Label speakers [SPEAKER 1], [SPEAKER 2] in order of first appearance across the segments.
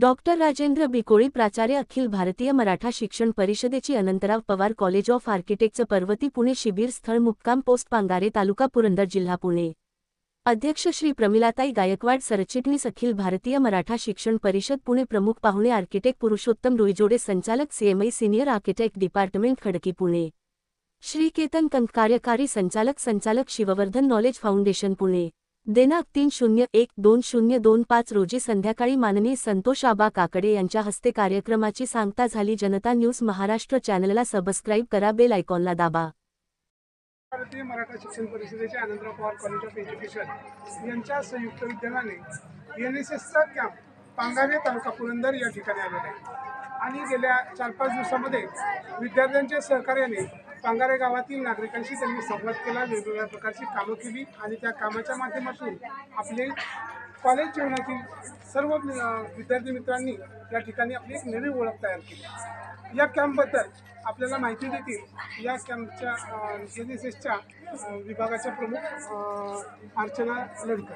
[SPEAKER 1] Doctor Rajendra बिकोळी प्राचार्य अखिल भारतीय मराठा शिक्षण परिषदेची अनंतराव पवार कॉलेज ऑफ आर्किटेक्टचं पर्वती पुणे शिबिर स्थळ मुक्काम पोस्ट पांगारे तालुका पुरंदर जिल्हा पुणे. अध्यक्ष श्री प्रमिलाताई गायकवाड सरचिटणीस अखिल भारतीय मराठा शिक्षण परिषद पुणे प्रमुख पाहुणे आर्किटेक्ट पुरुषोत्तम रुईजोडे संचालक CMI senior architect department Khadki Pune. Shri Ketan Kank कार्यकारी संचालक संचालक शिववर्धन नॉलेज फाउंडेशन पुणे. दिनांक तीन शून्य एक दोन शून्य दोन पाच रोजी संध्याकाळी माननीय संतोष आबा काकडे यांच्या हस्ते कार्यक्रमाची सांगता झाली. जनता न्यूज महाराष्ट्र चॅनलला सबस्क्राईब करा. बेल आयकॉनला दाबा.
[SPEAKER 2] भारतीय मराठा शिक्षण परिषदेचे Anandrao Pawar college of education यांच्या संयुक्त विद्यमाने एन एस एसचा कॅम्प पांगारे तालुका पुरंदर या ठिकाणी आलेला आहे. आणि गेल्या चार पाच दिवसामध्ये विद्यार्थ्यांच्या सहकार्याने पांगारे गावातील नागरिकांशी त्यांनी संवाद केला वेगवेगळ्या प्रकारची कामं केली आणि त्या कामाच्या माध्यमातून आपले कॉलेज जीवनातील सर्व विद्यार्थी मित्रांनी या ठिकाणी आपली एक नवी ओळख तयार केली. या कॅम्पबद्दल आपल्याला माहिती देतील या कॅम्पच्या एन एस एसच्या विभागाच्या प्रमुख अर्चना लडकर.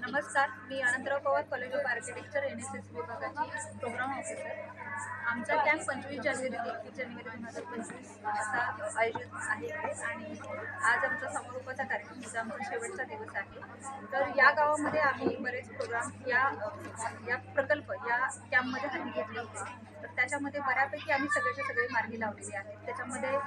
[SPEAKER 3] नमस्कार मी Anantrao Pawar college of architecture N S S विभागाची प्रोग्राम ऑफिसर आमचा कॅम्प पंचवीस जानेवारी ते जानेवारी दोन हजार पंचवीस. असा आयोजित आहे. आणि आज आमचा समारोपाचा कार्यक्रम म्हणजे आमचा शेवटचा दिवस आहे. तर या गावामध्ये आम्ही बरेच प्रोग्राम या या प्रकल्प या कॅम्पमध्ये हाती घेतले होते. तर त्याच्यामध्ये बऱ्यापैकी आम्ही सगळ्याचे सगळे मार्गी लावलेले आहेत. त्याच्यामध्ये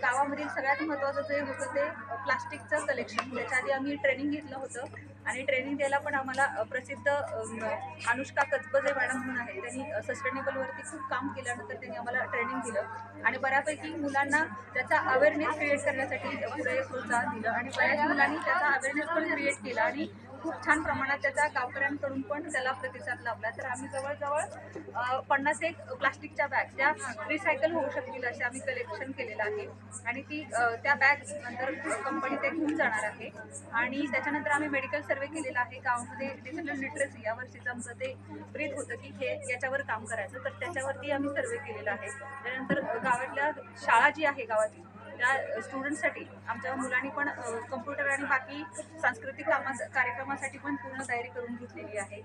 [SPEAKER 3] गावामधील सगळ्यात महत्त्वाचं जे होतं ते प्लास्टिकचं कलेक्शन त्याच्या आधी आम्ही ट्रेनिंग घेतलं होतं. आणि ट्रेनिंग द्यायला पण आम्हाला प्रसिद्ध अनुष्का कचबजे मॅडम म्हणून आहे त्यांनी सस्टेनेबलवरती खूप काम केल्यानंतर त्यांनी आम्हाला ट्रेनिंग दिलं. आणि बऱ्यापैकी मुलांना त्याचा अवेअरनेस क्रिएट करण्यासाठी पुढे प्रोत्साहन दिलं. आणि बऱ्याच मुलांनी त्याचा अवेअरनेस पण क्रिएट केला. आणि खूप छान प्रमाणात त्याचा गावकऱ्यांकडून पण त्याला प्रतिसाद लाभला. तर आम्ही जवळजवळ पन्नास एक प्लास्टिकच्या बॅग ज्या रिसायकल होऊ शकतील असे आम्ही कलेक्शन केलेलं आहे. आणि ती त्या बॅग नंतर कंपनी ते घेऊन जाणार आहे. आणि त्याच्यानंतर आम्ही मेडिकल सर्वे केलेला आहे. गावामध्ये डिजिटल लिटरसी या वर्षीचं आमचं ते ब्रीद होतं की हे याच्यावर काम करायचं. तर त्याच्यावरती आम्ही सर्वे केलेला आहे. त्यानंतर गावातल्या शाळा जी आहे गावातील त्या स्टुडंटसाठी आमच्या मुलांनी पण कम्प्युटर आणि बाकी सांस्कृतिक कामा कार्यक्रमासाठी पण पूर्ण तयारी करून घेतलेली आहे.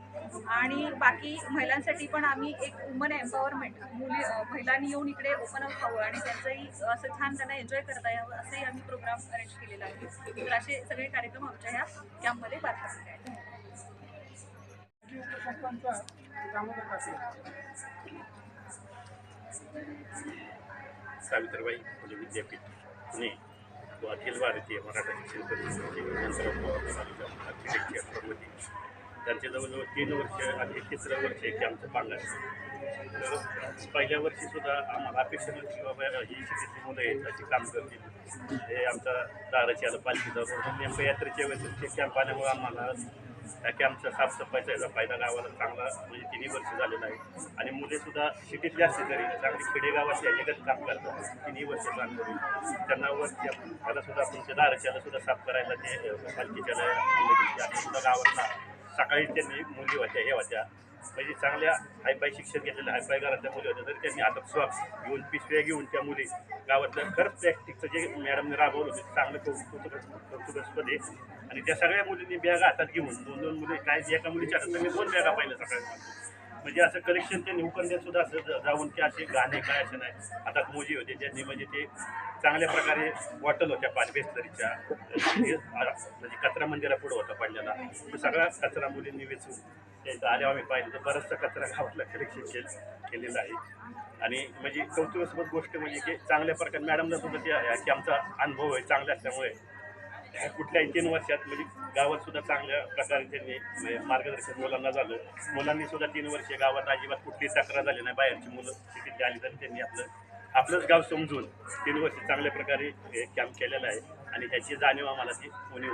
[SPEAKER 3] आणि बाकी महिलांसाठी पण आम्ही एक वुमन एम्पॉवरमेंट मुली महिलांनी येऊन इकडे ओपन अप व्हावं आणि त्यांचंही असं छान त्यांना एन्जॉय करता यावं असंही आम्ही प्रोग्राम अरेंज केलेला आहे. तर असे सगळे कार्यक्रम आमच्या ह्या कॅम्पमध्ये पार पडले आहेत.
[SPEAKER 4] सावित्रीबाई म्हणजे विद्यापीठ. आणि व अखिल भारतीय मराठा शिक्षण परिषदेचे पवार आर्किटेक्चर त्यांचे जवळजवळ तीन वर्ष आणि तिसरं वर्ष एक की आमचं पांगण तर पहिल्या वर्षीसुद्धा आम्हाला अपेक्षा नव्हती की बाबा ही शिक्षित मुलं आहेत अशी काम करतील. हे आमचा दाराची आलं पालखीचा रोड नेमकं यात्रेच्या वेळेस ते कॅम्प आल्यामुळे आम्हाला त्या कॅम्पचा साफसफाईचा याचा फायदा गावाला चांगला म्हणजे तिन्ही वर्ष झालेला आहे. आणि मुलेसुद्धा सिटीतली असली तरी चांगली खेडेगावाची याच्यात काम करतात तिन्ही वर्ष काम करून. त्यांना वर त्याला सुद्धा तुमच्या दाराच्याला सुद्धा साफ करायला ते पालखीच्याला आणि सुद्धा गावातला सकाळी त्यांनी मुली होत्या हे होत्या. म्हणजे चांगल्या हायफाय शिक्षण घेतलेल्या हायफाय घरातल्या मुली होत्या तरी त्यांनी आता स्वॅप घेऊन पिशव्या घेऊन त्या मुली गावातलं खरंच प्रॅक्टिकचं जे मॅडमने राबवलं होतं ते चांगलं कौतुक कौतुकास्पद आहे. आणि त्या सगळ्या मुलींनी बॅगा हातात घेऊन दोन दोन मुली काय एका मुलीच्या हातात मी दोन बॅगा पाहिल्या सकाळी म्हणजे असं कलेक्शन त्यांनी उकरण्यात सुद्धा असं जाऊन की असे गाणे काय असे नाही. आता मोजी होते ज्यांनी म्हणजे ते चांगल्या प्रकारे बॉटल होत्या पाच म्हणजे कचरा मंदिरा पुढं होता पडलेला. सगळा कचरा मुलींनी वेचून त्यांचा आल्यावर आम्ही पाहिलं तर बराचसा कचरा गावातला कलेक्शन केलं केलेला आहे. आणि म्हणजे कौतुकास्पद गोष्ट म्हणजे की चांगल्या प्रकारे मॅडमला सुद्धा ते की आमचा अनुभव आहे चांगला असल्यामुळे कुठल्याही तीन वर्षात म्हणजे गावात सुद्धा चांगल्या प्रकारे त्यांनी म्हणजे मार्गदर्शन मुलांना झालं. मुलांनी सुद्धा तीन वर्ष गावात अजिबात कुठली तक्रार झाली नाही. बाहेरची मुलं तिथे आली तर त्यांनी आपलं आपलंच गाव समजून तीन वर्ष चांगल्या प्रकारे हे कॅम्प केलेलं आहे आणि ह्याची जाणीव आम्हाला ती उणीव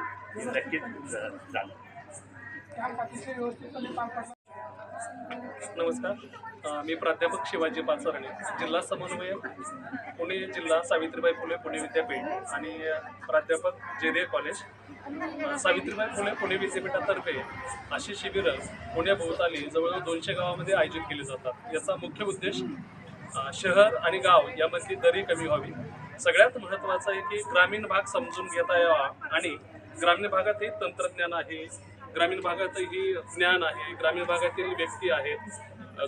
[SPEAKER 4] नक्कीच झालं.
[SPEAKER 5] नमस्कार. मी प्राध्यापक शिवाजी पाचरणे जिल्हा समन्वयक पुणे जिल्हा सावित्रीबाई फुले पुणे विद्यापीठ आणि प्राध्यापक जे दे कॉलेज सावित्रीबाई फुले पुणे विद्यापीठातर्फे अशी शिबिरं पुण्याभोवताली जवळजवळ दोनशे गावामध्ये आयोजित केली जातात. याचा मुख्य उद्देश शहर आणि गाव यामधली दरी कमी व्हावी. सगळ्यात महत्त्वाचं आहे की ग्रामीण भाग समजून घेता यावा आणि ग्रामीण भागातही तंत्रज्ञान आहे ग्रामीण भागातही ज्ञान आहे. ग्रामीण भागातील व्यक्ती आहेत.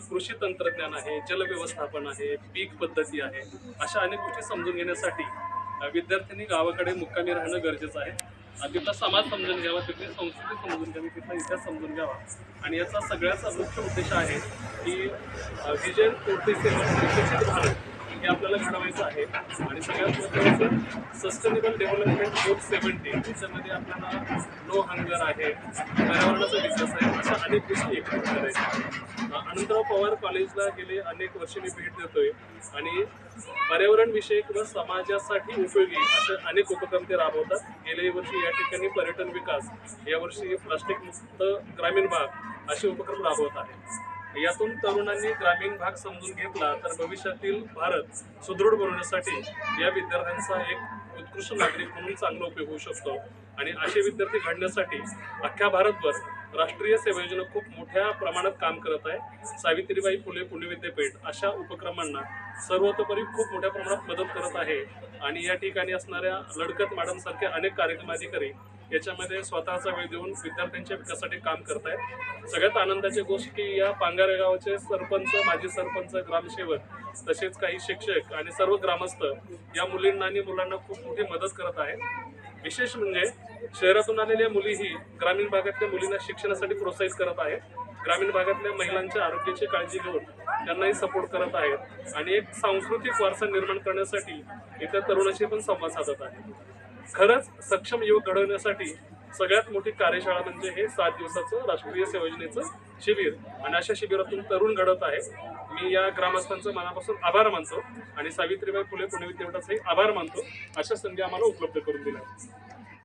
[SPEAKER 5] कृषी तंत्रज्ञान आहे जलव्यवस्थापन आहे पीक पद्धती आहे. अशा अनेक गोष्टी समजून घेण्यासाठी विद्यार्थ्यांनी गावाकडे मुक्कामी राहणं गरजेचं आहे. तिथला समाज समजून घ्यावा तिथली संस्कृती समजून घ्यावी तिथला इतिहास समजून घ्यावा. आणि याचा सगळ्याचा मुख्य उद्देश आहे की विजय विजन विकसित भारत हे आपल्याला घडवायचं आहे. आणि सगळ्यात महत्त्वाचं सस्टेनेबल डेव्हलपमेंट फोर सेवन्टी त्याच्यामध्ये आपल्याला नो हंगर आहे. पर्यावरणाचा विकास आहे. अशा अनेक गोष्टी एकत्र करायच्या. अनंतराव पवार कॉलेजला गेले अनेक वर्ष मी भेट देतोय. आणि पर्यावरण विषयक व समाजासाठी उपयोगी असे अनेक उपक्रम ते राबवतात. गेले वर्षी या ठिकाणी पर्यटन विकास यावर्षी प्लास्टिक मुक्त ग्रामीण भाग असे उपक्रम राबवत आहे यातून तरुणांनी ग्रामीण भाग समजून घेतला तर भविष्यातील भारत सुदृढ बनवण्यासाठी या विद्यार्थ्यांचा एक उत्कृष्ट नागरिक म्हणून चांगला उपयोग होऊ शकतो. आणि असे विद्यार्थी घडण्यासाठी अख्ख्या भारतभर राष्ट्रीय सेवा योजना खूप मोठ्या प्रमाणात काम करत आहे. सावित्रीबाई फुले पुणे विद्यापीठ अशा उपक्रमांना सर्वतोपरी खूप मोठ्या प्रमाणात मदत करत आहे. आणि या ठिकाणी असणाऱ्या लडकत मॅडमसारखे अनेक कार्यक्रम अधिकारी याच्यामध्ये स्वतःचा वेळ देऊन विद्यार्थ्यांच्या विकासासाठी काम करत आहेत सगळ्यात आनंदाची गोष्ट की या पांगारे गावाचे सरपंच माजी सरपंच ग्रामसेवक तसेच काही शिक्षक आणि सर्व ग्रामस्थ या मुलींना आणि मुलांना खूप मोठी मदत करत आहेत. विशेष म्हणजे शहरातून आलेल्या मुलीही ग्रामीण भागातल्या मुलींना शिक्षणासाठी प्रोत्साहित करत आहेत. ग्रामीण भागातल्या महिलांच्या आरोग्याची काळजी घेऊन त्यांनाही सपोर्ट करत आहेत आणि एक सांस्कृतिक वारसा निर्माण करण्यासाठी इतर तरुणाशी पण संवाद साधत आहेत. खरंच सक्षम युवक घडवण्यासाठी सगळ्यात मोठी कार्यशाळा म्हणजे हे सात दिवसाचं राष्ट्रीय सेवा योजनेचं शिबिर. आणि अशा शिबिरातून तरुण घडत आहे. मी या ग्रामस्थांचं मनापासून आभार मानतो. आणि सावित्रीबाई फुले पुणे विद्यापीठाचाही आभार मानतो. अशा संधी आम्हाला उपलब्ध करून दिल्या.